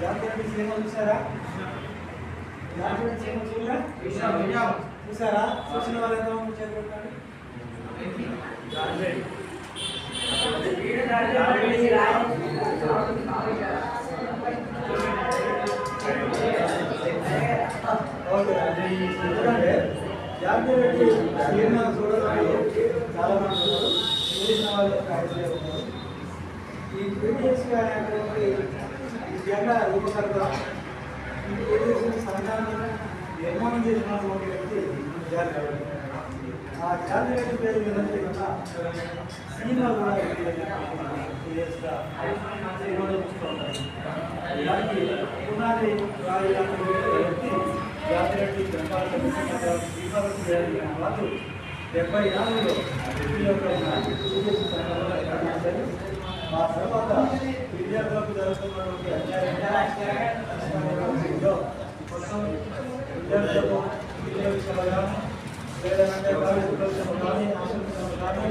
జాతిరెడ్డి cinema చూసారా జాతిరెడ్డి cinema చూడరా చూసారా చూసిన వాళ్ళు ఎంతమంది చేతులు జాతిరెడ్డి ఓకే అది ఎందుకంటే జాగ్రత్త సినిమా చూడడానికి చాలా మంది ఉన్నారు చూసిన వాళ్ళు ఒక ఐడియా ఉన్నారు ఈ ప్రీవియస్ అనేటువంటి ఈ జెండా రూపకర్త? ఈ సంఘాన్ని నిర్మాణం చేసినటువంటి వ్యక్తి జాగ్రత్త ఆ జాగ్రత్త పేరు మీద ఉన్న సినిమా కూడా దానికి సినిమాలో చూస్తూ ఉంటారు ఇలాంటి పునాది రాయాలన్నటువంటి వ్యక్తి జాతిరెడ్డి వాళ్ళు డెబ్బై నాలుగులో ఈ యొక్క సీరియస్ సంఘంలో ఏర్పడ్డారు. తర్వాత విద్యా విద్యార్థులకు విద్యా విషయాలు కానీ లేదంటే కాలేజీ కానీ ఆశ్రమించడం కానీ